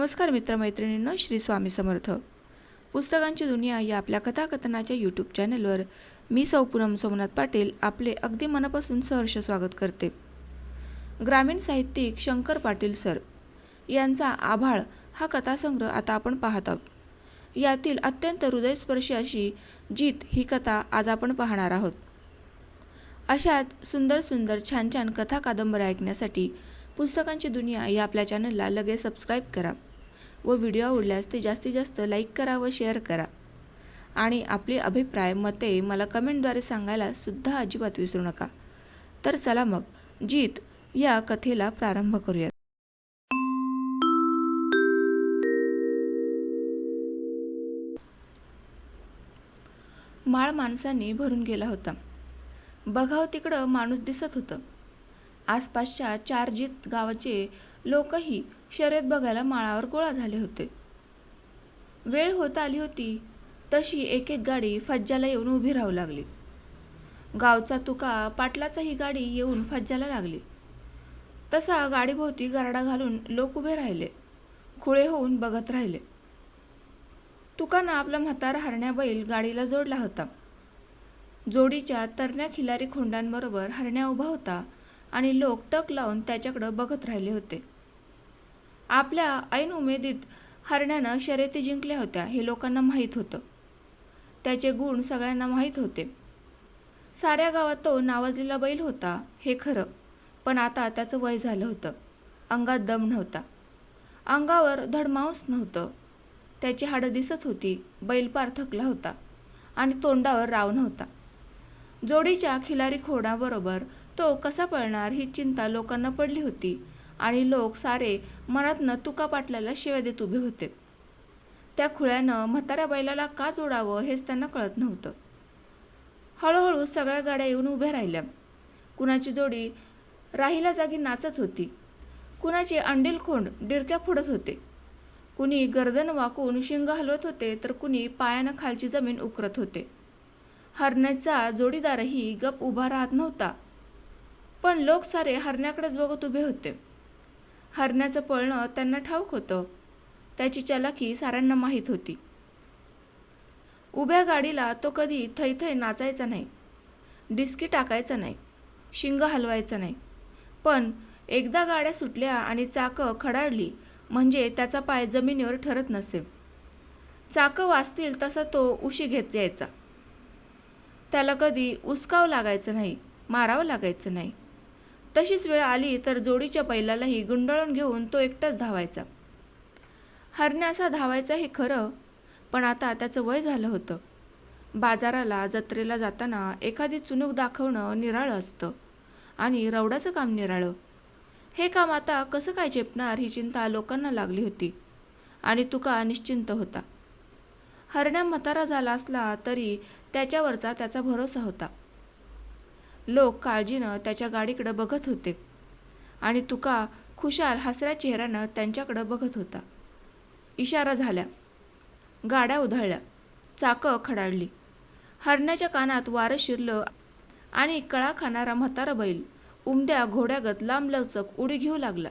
नमस्कार मित्रमैत्रिणींनो श्री स्वामी समर्थ. पुस्तकांची दुनिया या आपल्या कथाकथनाच्या यूट्यूब चॅनलवर मी सौ पूनम सोमनाथ पाटील आपले अगदी मनापासून सहर्ष स्वागत करते. ग्रामीण साहित्यिक शंकर पाटील सर यांचा आभाळ हा कथासंग्रह आता आपण पाहत आहोत. यातील अत्यंत हृदयस्पर्शी अशी जीत ही कथा आज आपण पाहणार आहोत. अशात सुंदर सुंदर छान छान कथा कादंबऱ्या ऐकण्यासाठी पुस्तकांची दुनिया या आपल्या चॅनलला लगेच सबस्क्राईब करा. व व्हिडिओ आवडल्यास ते जास्तीत जास्त लाईक करा व शेअर करा. आणि आपले अभिप्राय मते मला कमेंटद्वारे सांगायला सुद्धा अजिबात विसरू नका. तर चला मग जीत या कथेला प्रारंभ करूयात. माळ माणसांनी भरून गेला होता. बघाव तिकडं माणूस दिसत होतं. आसपासच्या चार जीत गावाचे लोकही शर्यत बघायला माळावर गोळा झाले होते. वेळ होत आली होती तशी एक एक गाडी फज्जाला येऊन उभी राहू लागली. गावचा तुका पाटलाचाही गाडी येऊन फज्जाला लागली. तसा गाडीभोवती गारडा घालून लोक उभे राहिले खुळे होऊन बघत राहिले. तुकानं आपला म्हातारा हरण्या बैल गाडीला जोडला होता. जोडीच्या तरण्या खिलारी खोंडांबरोबर हरण्या उभा होता आणि लोक टक लावून त्याच्याकडं बघत राहिले होते. आपल्या ऐन उमेदीत हरण्यानं शर्यती जिंकल्या होत्या हे लोकांना माहीत होतं. त्याचे गुण सगळ्यांना माहीत होते. साऱ्या गावात तो नावाजलेला बैल होता हे खरं पण आता त्याचं वय झालं होतं. अंगात दम नव्हता. अंगावर धडमांस नव्हतं. त्याची हाडं दिसत होती बैल पार थकला होता आणि तोंडावर राव नव्हता. जोडीच्या खिलारी खोडाबरोबर तो कसा पळणार ही चिंता लोकांना पडली होती आणि लोक सारे मनातनं तुका पाटलाला शिव्या देत उभे होते. त्या खुळ्यानं म्हाताऱ्या बैलाला का जोडावं हेच त्यांना कळत नव्हतं. हळूहळू सगळ्या गाड्या येऊन उभ्या राहिल्या. कुणाची जोडी राहिल्या जागी नाचत होती. कुणाची अंडीलखोंड डिरक्या फोडत होते. कुणी गर्दन वाकून शिंग हलवत होते तर कुणी पायानं खालची जमीन उकरत होते. हरण्याचा जोडीदारही गप उभा राहत नव्हता. पण लोक सारे हरण्याकडेच बघत उभे होते. हरण्याचं पळणं त्यांना ठाऊक होतं. त्याची चलाखी साऱ्यांना माहीत होती. उभ्या गाडीला तो कधी थै थै नाचायचा नाही. डिस्की टाकायचा नाही. शिंग हलवायचा नाही. पण एकदा गाड्या सुटल्या आणि चाकं खडाडली म्हणजे त्याचा पाय जमिनीवर ठरत नसे चाकं वाचतील तसा तो उशी घेत यायचा. त्याला कधी उसकावं लागायचं नाही मारावं लागायचं नाही. तशीच वेळ आली तर जोडीच्या बैलालाही गुंडाळून घेऊन तो एकटाच धावायचा. हरण्यासा धावायचा हे खरं पण आता त्याचं वय झालं होतं. बाजाराला जत्रेला जाताना एखादी चुनूक दाखवणं निराळं असतं आणि रवडाचं काम निराळं. हे काम आता कसं काय झेपणार ही चिंता लोकांना लागली होती आणि तुका निश्चिंत होता. हरण्या म्हातारा झाला असला तरी त्याच्यावरचा त्याचा भरोसा होता. लोक काळजीनं त्याच्या गाडीकडं बघत होते. आणि तुका खुशाल हसऱ्या चेहऱ्यानं त्यांच्याकडं बघत होता. इशारा झाल्या गाड्या उधळल्या. चाकं खडाडली. हरण्याच्या कानात वारं शिरलं आणि कळा खाणारा म्हातारा बैल उमद्या घोड्यागत लांबलचक उडी घेऊ लागला.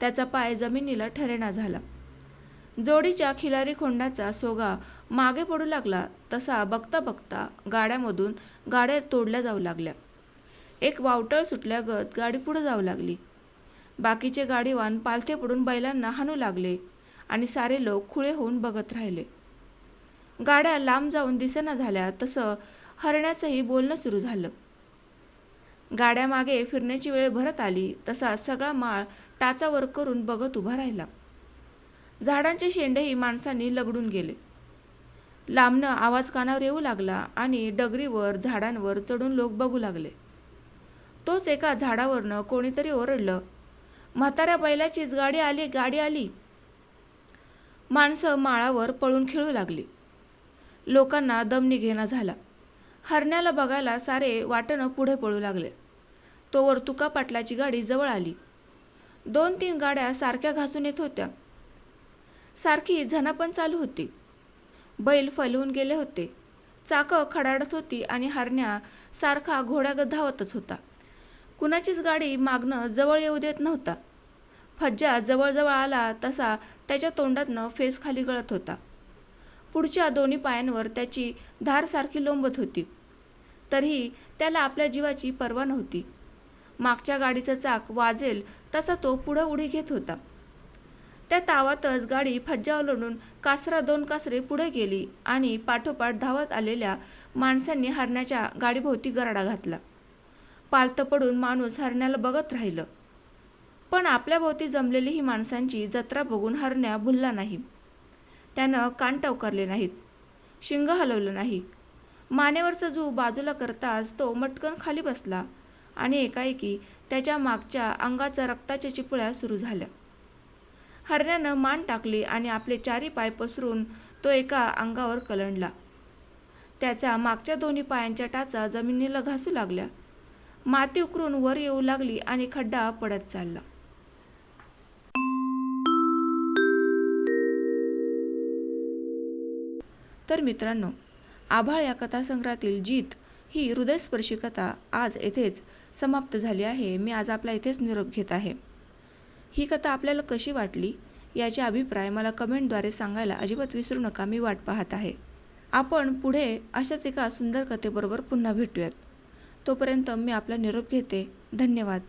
त्याचा पाय जमिनीला ठरेना झाला. जोडीच्या खिलारी खोंडाचा सोगा मागे पडू लागला तसा बघता बघता गाड्यामधून गाड्या तोडल्या जाऊ लागल्या. एक वावटळ सुटल्यागत गाडी पुढं जाऊ लागली. बाकीचे गाडीवान पालथे पडून बैलांना हाणू लागले आणि सारे लोक खुळे होऊन बघत राहिले. गाड्या लांब जाऊन दिसेना झाल्या तसं हरण्याचंही बोलणं सुरू झालं. गाड्या मागे फिरण्याची वेळ भरत आली तसा सगळा माळ टाचावर करून बघत उभा राहिला. झाडांचे शेंडेही माणसांनी लगडून गेले. लांबनं आवाज कानावर येऊ लागला आणि डगरीवर झाडांवर चढून लोक बघू लागले. तोच एका झाडावरनं कोणीतरी ओरडलं. म्हाताऱ्या बैलाचीच गाडी आली गाडी आली. माणसं माळावर पळून खेळू लागली. लोकांना दम निघेना झाला. हरण्याला बघायला सारे वाटणं पुढे पळू लागले. तोवर तुका पाटलाची गाडी जवळ आली. दोन तीन गाड्या सारख्या घासून येत होत्या. सारखी झनापण चालू होती. बैल फलवून गेले होते. चाकं खडाडत होती आणि हरण्या सारखा घोड्यागत धावतच होता. कुणाचीच गाडी मागणं जवळ येऊ देत नव्हता. फज्जा जवळजवळ आला तसा त्याच्या तोंडातनं फेस खाली गळत होता. पुढच्या दोन्ही पायांवर त्याची धारसारखी लोंबत होती. तरीही त्याला आपल्या जीवाची पर्वा नव्हती. मागच्या गाडीचं चाक वाजेल तसा तो पुढं उडी घेत होता. त्या तावातच गाडी फज्जा ओलांडून कासरा दोन कासरे पुढे गेली आणि पाठोपाठ धावत आलेल्या माणसांनी हरण्याच्या गाडीभोवती गराडा घातला. पालतं पडून माणूस हरण्याला बघत राहिलं. पण आपल्याभोवती जमलेली ही माणसांची जत्रा बघून हरण्या भुलला नाही. त्यानं कान टवकारले नाहीत. शिंग हलवलं नाही. मानेवरचा जू बाजूला करताच तो मटकन खाली बसला आणि एकाएकी त्याच्या मागच्या अंगाचा रक्ताच्या चिपळ्या सुरू झाल्या. हरण्यानं मान टाकली आणि आपले चारी पाय पसरून तो एका अंगावर कलंडला. त्याचा मागच्या दोन्ही पायांच्या टाचा जमिनीला घासू लागल्या. माती उकरून वर येऊ लागली आणि खड्डा पडत चालला. तर मित्रांनो आभाळ या कथासंग्रहातील जीत ही हृदयस्पर्शी कथा आज येथेच समाप्त झाली आहे. मी आज आपला इथेच निरोप घेत आहे. ही कथा आपल्याला कशी वाटली याचे अभिप्राय मला कमेंटद्वारे सांगायला अजिबात विसरू नका. मी वाट पाहत आहे. आपण पुढे अशाच एका सुंदर कथेबरोबर पुन्हा भेटूयात. तोपर्यंत मी आपला निरोप घेते. धन्यवाद.